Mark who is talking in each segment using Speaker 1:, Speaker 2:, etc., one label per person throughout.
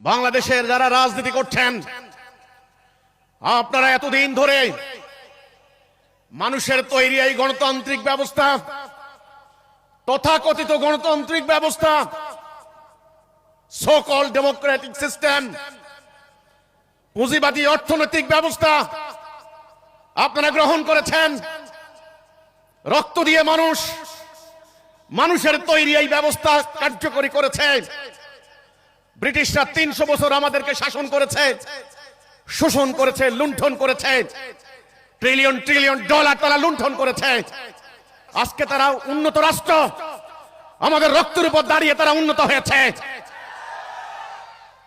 Speaker 1: বাংলাদেশের যারা রাজনীতি করছেন, আপনারা এতদিন ধরে মানুষের তৈরি এই গণতান্ত্রিক ব্যবস্থা, তথাকথিত গণতান্ত্রিক ব্যবস্থা সকল ডেমোক্রেটিক সিস্টেম পুঁজিবাদী অর্থনৈতিক ব্যবস্থা আপনারা গ্রহণ করেছেন। রক্ত দিয়ে মানুষ, মানুষের তৈরি এই ব্যবস্থা কার্যকরী করেছে। ব্রিটিশরা তিনশো বছর আমাদেরকে শাসন করেছে, শোষণ করেছে, লুণ্ঠন করেছে ট্রিলিয়ন ট্রিলিয়ন ডলার তারা লুণ্ঠন করেছে। আজকে তারা উন্নত রাষ্ট্র, আমাদের রক্তের উপর দাঁড়িয়ে তারা উন্নত হয়েছে।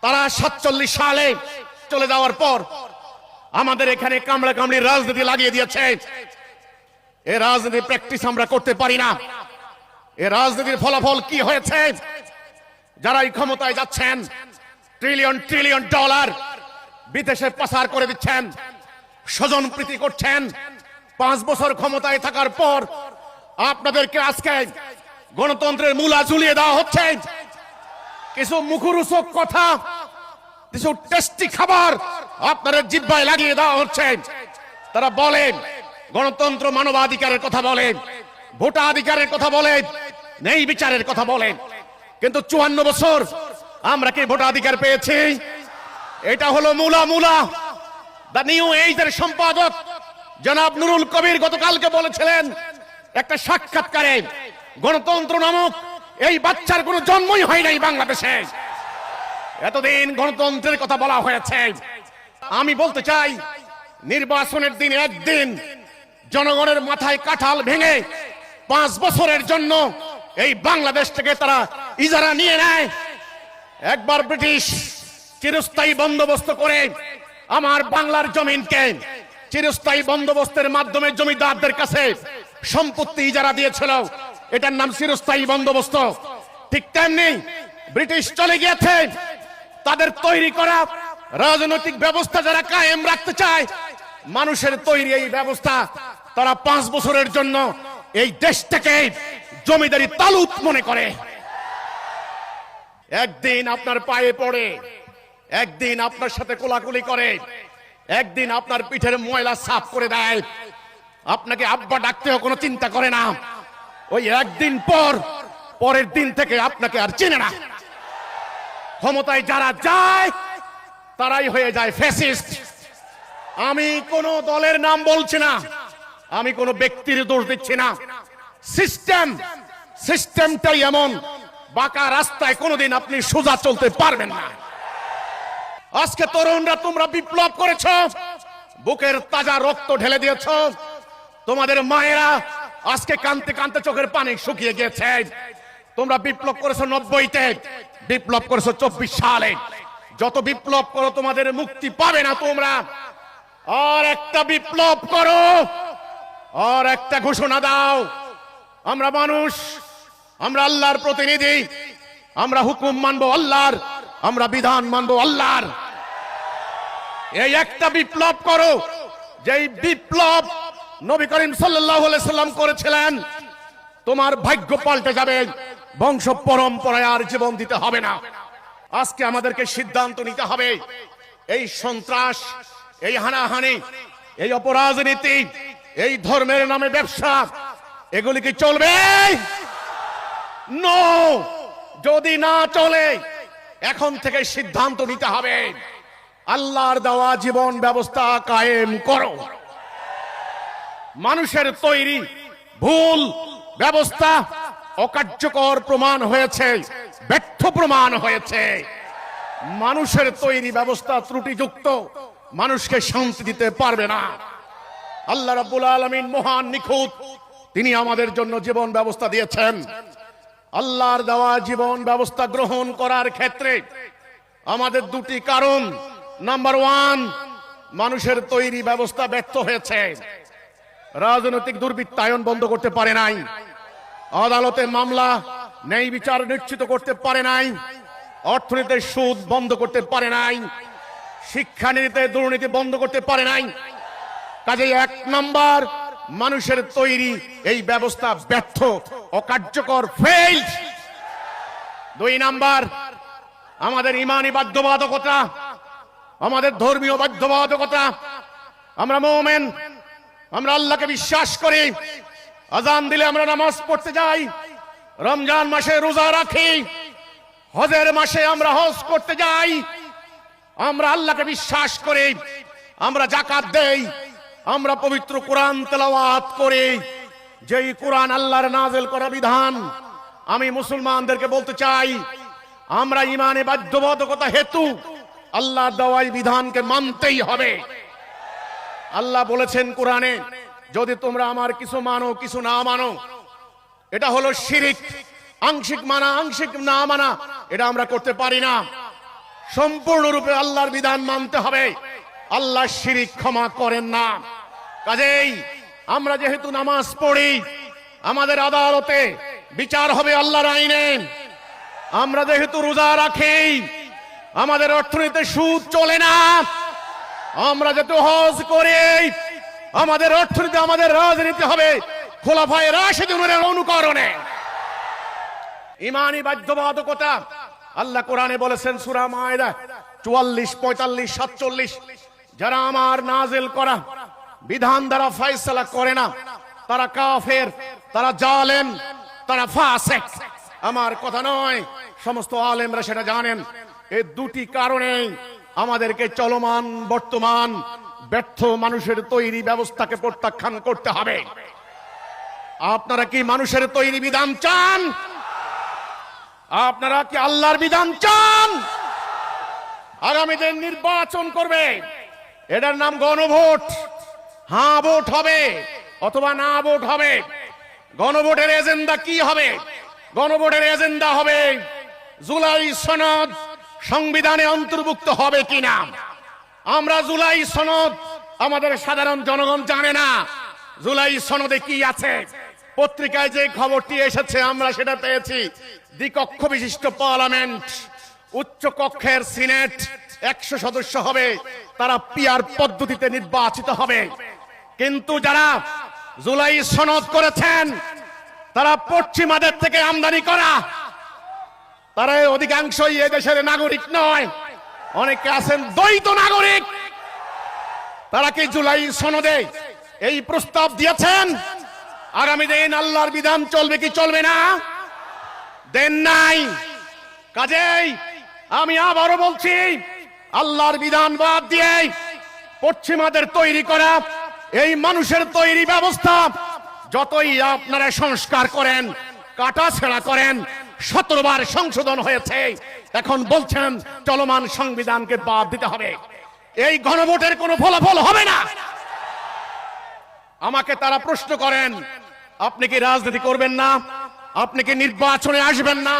Speaker 1: তারা সাতচল্লিশ সালে চলে যাওয়ার পর আমাদের এখানে কামড়া কামড়ি রাজনীতি লাগিয়ে দিয়েছে। এ রাজনীতি প্র্যাকটিস আমরা করতে পারি না। এ রাজনীতির ফলাফল কি হয়েছে? যারা এই ক্ষমতায় যাচ্ছেন ট্রিলিয়ন ট্রিলিয়ন ডলার বিদেশে পাচার করে দিচ্ছেন, স্বজন প্রীতি করছেন, পাঁচ বছর ক্ষমতায় থাকার পর আপনাদেরকে আজকে গণতন্ত্রের মূলা ঝুলিয়ে দেওয়া হচ্ছে। কিছু মুখরোচক কথা, কিছু টেস্টি খাবার আপনাদের জিব্বায় লাগিয়ে দেওয়া হচ্ছে। তারা বলেন গণতন্ত্র মানবাধিকারের কথা বলেন ভোটাধিকারের কথা বলেন নেই বিচারের কথা বলেন কিন্তু চুয়ান্ন বছর আমরা কি ভোটাধিকার পেয়েছি? এটা হলো মূলা মূলা। দা নিউ এইজের সম্পাদক জনাব নুরুল কবির গতকালকে বলেছিলেন, একটা সাক্ষাৎকারে গণতন্ত্র নামক এই বাচ্চার কোনো জন্মই হয় নাই বাংলাদেশে। এতদিন গণতন্ত্রের কথা বলা হয়েছে। আমি বলতে চাই, নির্বাচনের দিন একদিন জনগণের মাথায় কাঁঠাল ভেঙে পাঁচ বছরের জন্য এই বাংলাদেশ থেকে তারা ইজারা নিয়ে নেয়। একবার ব্রিটিশ চিরস্থায়ী বন্দোবস্ত করে আমার বাংলার জমিনকে চিরস্থায়ী বন্দোবস্তের মাধ্যমে জমিদারদের কাছে সম্পত্তি ইজারা দিয়েছিল। এটার নাম চিরস্থায়ী বন্দোবস্ত। ঠিক তেমনি ব্রিটিশ চলে গিয়েছে। তাদের তৈরি করা রাজনৈতিক ব্যবস্থা যারা কায়েম রাখতে চায়, মানুষের তৈরি এই ব্যবস্থা তারা পাঁচ বছরের জন্য এই দেশটাকে জমিদারি তালুত মনে করে। একদিন আপনার পায়ে পড়ে, একদিন আপনার সাথে কোলাকুলি করে, একদিন আপনার পিঠের ময়লা সাফ করে দেয়। আপনাকে আব্বা ডাকতেও কোনো চিন্তা করে না। ওই একদিন পর, পরের দিন থেকে আপনাকে আর চেনে না। ক্ষমতায় যারা যায়, তারাই হয়ে যায় ফ্যাসিস্ট আমি কোন দলের নাম বলছি না। আমি কোন ব্যক্তির দোষ দিচ্ছি না। সিস্টেম সিস্টেমটাই এমন। বাঁকা রাস্তায় কোনোদিন আপনি সোজা চলতে পারবেন না। আজকে তরুণরা তোমরা বিপ্লব করেছ, বুকের তাজা রক্ত ঢেলে দিয়েছ। তোমাদের মায়েরা আজকে কানতে কানতে চোখের পানি শুকিয়ে গিয়েছে। তোমরা বিপ্লব করেছ নব্বইতে, বিপ্লব করেছ চব্বিশ সালে। যত বিপ্লব করো, তোমাদের মুক্তি পাবে না তোমরা। আর একটা বিপ্লব করো, আর একটা ঘোষণা দাও। আমরা মানুষ আমরা আল্লাহর প্রতিনিধি। আমরা হুকুম মানবো আল্লাহর, আমরা বিধান মানবো আল্লাহর। এই একটা বিপ্লব করো, যেই বিপ্লব নবী করিম সাল্লাম করেছিলেন, তোমার ভাগ্য পাল্টে যাবে, বংশ পরম্পরায় আর জীবন দিতে হবে না। আজকে আমাদেরকে সিদ্ধান্ত নিতে হবে, এই সন্ত্রাস, এই হানাহানি, এই অপরাজনীতি, এই ধর্মের নামে ব্যবসা, এগুলি কি চলবে? নো যদি না চলে, এখন থেকে সিদ্ধান্ত নিতে হবে। আল্লাহর দেওয়া জীবন ব্যবস্থা কায়েম করো। মানুষের তৈরি ভুল ব্যবস্থা অকার্যকর প্রমাণ হয়েছে, ব্যর্থ প্রমাণ হয়েছে। মানুষের তৈরি ব্যবস্থা ত্রুটিযুক্ত, মানুষকে শান্তি দিতে পারবে না। আল্লাহ রাব্বুল আলামিন মহান নিখুঁত, তিনি আমাদের জন্য জীবন ব্যবস্থা দিয়েছেন। আল্লাহর দেওয়া জীবন ব্যবস্থা গ্রহণ করার ক্ষেত্রে আমাদের দুটি কারণ। নাম্বার ওয়ান মানুষের তৈরি ব্যবস্থা ব্যর্থ হয়েছে। রাজনৈতিক দুর্বৃত্তায়ন বন্ধ করতে পারে নাই। আদালতে মামলা, ন্যায় বিচার নিশ্চিত করতে পারে নাই। অর্থনীতির সুদ বন্ধ করতে পারে নাই। শিক্ষানীতিতে দুর্নীতি বন্ধ করতে পারে নাই। কাজে এক নাম্বার মানুষের তৈরি এই ব্যবস্থা ব্যর্থ, অকার্যকর ফেল দুই নাম্বার, আমাদের ইমানি বাধ্যবাধকতা, আমাদের ধর্মীয় বাধ্যবাধকতা। আমরা মোমেন, আমরা আল্লাহকে বিশ্বাস করি। আজান দিলে আমরা নামাজ পড়তে যাই, রমজান মাসে রোজা রাখি, হজের মাসে আমরা হজ করতে যাই। আমরা আল্লাহকে বিশ্বাস করি, আমরা জাকাত দেই। আমরা পবিত্র কোরআন তেলাওয়াত করি। যেই কোরআন আল্লাহর নাজেল করা বিধান, আমি মুসলমানদেরকে বলতে চাই, আমরা ইমানে বাধ্যবাধকতা হেতু আল্লাহ দেওয়াই বিধানকে মানতেই হবে। আল্লাহ বলেছেন কোরআনে, যদি তোমরা আমার কিছু মানো, কিছু না মানো, এটা হলো শিরিক। আংশিক মানা, আংশিক না মানা, এটা আমরা করতে পারি না। সম্পূর্ণরূপে আল্লাহর বিধান মানতে হবে। আল্লাহ শিরিক ক্ষমা করেন না। কাজেই আমরা যেহেতু নামাজ পড়ি, আমাদের আদালতে বিচার হবে আল্লাহর আইনে। আমরা যেহেতু রোজা রাখি, আমাদের অর্থনীতিতে সুদ চলে না। আমরা যেহেতু হজ করি, আমাদের অর্থনীতি, আমাদের রাজনীতি হবে খোলাফায় রাশেদুনের অনুকরণে। ইমানি বাধ্যবাধকতা। আল্লাহ কোরআনে বলেছেন, সুরা মায়দা চুয়াল্লিশ, পঁয়তাল্লিশ, সাতচল্লিশ। যারা আমার নাজেল করা বিধান দ্বারা ফয়সালা করে না, তারা কাফের, তারা জালেম, তারা ফাসেক। আমার কথা নয়, সমস্ত আলেমরা সেটা জানেন। এই দুটি কারণে আমাদেরকে চলমান বর্তমান ব্যর্থ মানুষের তৈরি ব্যবস্থাকে প্রত্যাখ্যান করতে হবে। আপনারা কি মানুষের তৈরি বিধান চান? আপনারা কি আল্লাহর বিধান চান? আগামীতে নির্বাচন করবে। এটার নাম গণভোট। হ্যাঁ ভোট হবে অথবা না ভোট হবে। গণভোটের এজেন্ডা কি হবে? গণভোটের এজেন্ডা হবে জুলাই সনদ সংবিধানে অন্তর্ভুক্ত হবে কিনা? আমরা জুলাই সনদ আমাদের সাধারণ জনগণ জানে না। জুলাই সনদে কি আছে? পত্রিকায় যে খবরটি এসেছে, আমরা সেটা পেয়েছি। দ্বিকক্ষ বিশিষ্ট পার্লামেন্ট উচ্চ কক্ষের সিনেট একশো সদস্য হবে, তারা পিয়ার পদ্ধতিতে নির্বাচিত হবে। কিন্তু যারা জুলাই সনদ করেছেন, তারা পশ্চিমাদের থেকে আমদানি করা। তারা অধিকাংশই দেশের নাগরিক নয়, অনেকে আছেন দ্বৈত নাগরিক। তারা কি জুলাই সনদে এই প্রস্তাব দিয়েছেন? আগামী দিন আল্লাহর বিধান চলবে কি চলবে না? দেন নাই। কাজেই আমি আবারও বলছি আল্লাহর বিধান বাদ দিয়ে পশ্চিমাদের তৈরি করা, এই মানুষের তৈরি ব্যবস্থা, যতই আপনারা সংস্কার করেন, কাটা ছেঁড়া করেন, সতেরো বার সংশোধন হয়েছে, এখন বলছেন চলমান সংবিধানকে বাদ দিতে হবে। এই গণভোটের কোনো ফলাফল হবে না। আমাকে তারা প্রশ্ন করেন, আপনি কি রাজনীতি করবেন না? আপনি কি নির্বাচনে আসবেন না?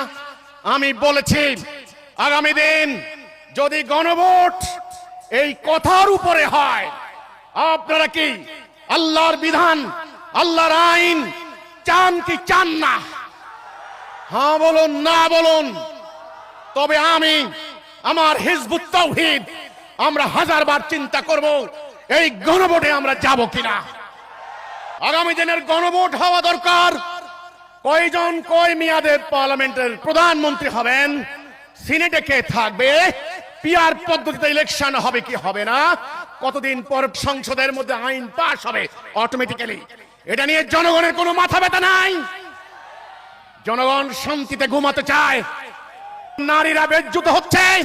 Speaker 1: আমি বলেছি, আগামী দিন যদি গণভোট এই কথার উপরে হয়, আপনারা কি আল্লাহর বিধান, আল্লাহর আইন চান কি চান না? হ্যাঁ বলুন, না বলুন। তবে আমি, আমার হিজবুত তৌহিদ, আমরা হাজারবার চিন্তা করব, এই গণভোটে আমরা যাব কিনা? আগামী দিনের গণভোট হওয়া দরকার। কয়জন, কয় মেয়াদে পার্লামেন্টের প্রধানমন্ত্রী হবেন? সিনেটে কে থাকবে? পিআর পদ্ধতিতে ইলেকশন হবে কি হবে না? কতদিন পর সংসদের মধ্যে আইন পাশ হবে? অটোমেটিক্যালি এটা নিয়ে জনগণের কোনো মাথা ব্যথা নাই। জনগণ শান্তিতে ঘুমাতে চায়। নারীরা বেজ্জুত হচ্ছে।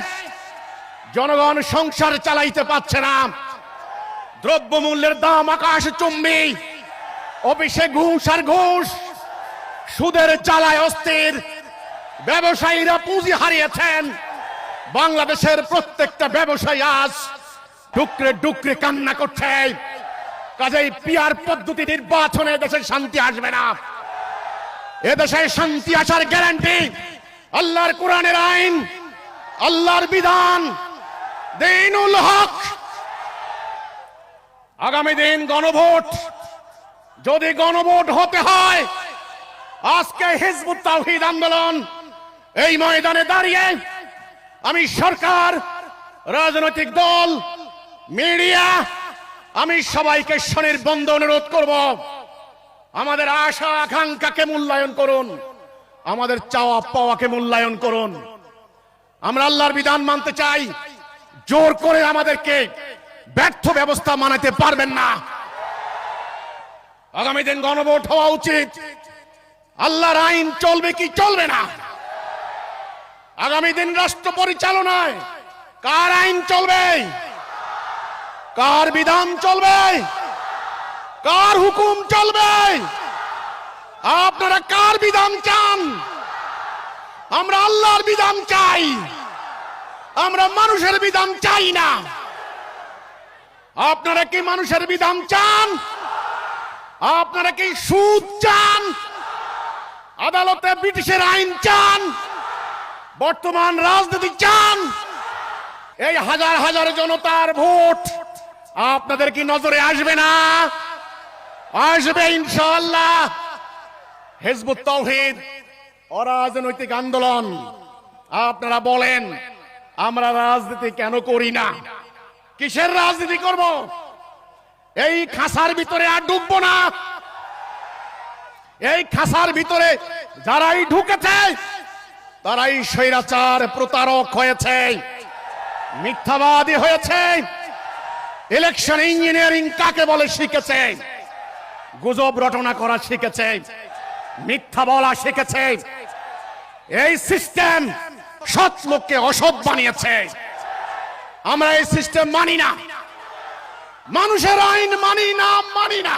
Speaker 1: জনগণ সংসার চালাইতে পারছে না। দ্রব্যমূল্যের দাম আকাশ চুম্বি। অফিসে ঘুষ আর ঘুষ। সুদের চালায় অস্থির। ব্যবসায়ীরা পুঁজি হারিয়েছেন। বাংলাদেশের প্রত্যেকটা ব্যবসায়ী আজ ডুকরে ডুকরে কান্না করছে। কাজেই পিয়ার পদ্ধতি নির্বাচনে দেশে শান্তি আসবে না। এদেশে শান্তি আসার গ্যারান্টি, আল্লাহর কোরআনের আইন, আল্লাহর বিধান, দিনুল হক। আগামী দিন গণভোট, যদি গণভোট হতে হয়, আজকে হিজবুত তাওহীদ আন্দোলন এই ময়দানে দাঁড়িয়ে আমি সরকার, রাজনৈতিক দল, মিডিয়া, আমি সবাইকে স্বনির্বন্ধ অনুরোধ করব। আমাদের আশা, আকাঙ্ক্ষাকে মূল্যায়ন করুন। আমাদের চাওয়া, পাওয়াকে মূল্যায়ন করুন। আমরা আল্লাহর বিধান মানতে চাই। জোর করে আমাদেরকে ব্যর্থ ব্যবস্থা মানাতে পারবেন না। আগামী দিন গণভোট হওয়া উচিত। আল্লাহর আইন চলবে কি চলবে না? আগামী দিন রাষ্ট্র পরিচালনায় কার আইন চলবে? কার বিধান চলবে? কার হুকুম চলবে? আপনারা কার বিধান চান? আমরা আল্লাহর বিধান চাই। আমরা মানুষের বিধান চাই না। আপনারা কি মানুষের বিধান চান? আপনারা কি সুদ চান? আদালতে ব্রিটিশের আইন চান? বর্তমান রাজনীতি চান। এই হাজার হাজার জনতার ভোট আপনাদের কি নজরে আসবে না? আসবে ইনশাআল্লাহ। হেজবুত তৌহিদ, অরাজনৈতিক আন্দোলন। আপনারা বলেন, আমরা রাজনীতি কেন করি না? কিসের রাজনীতি করব? এই খাসার ভিতরে আর ঢুকবো না। এই খাসার ভিতরে যারাই ঢুকেছে তারাই স্বৈরাচার প্রতারক হয়েছে। মিথ্যাবাদী হয়েছে। ইলেকশন ইঞ্জিনিয়ারিং কাকে বলে শিখেছে? গুজব রটনা করা শিখেছে। মিথ্যা বলা শিখেছে। এই সিস্টেম সৎ লোককে অসৎ বানিয়েছে। আমরা এই সিস্টেম মানি না। মানুষের আইন মানি না মানি না।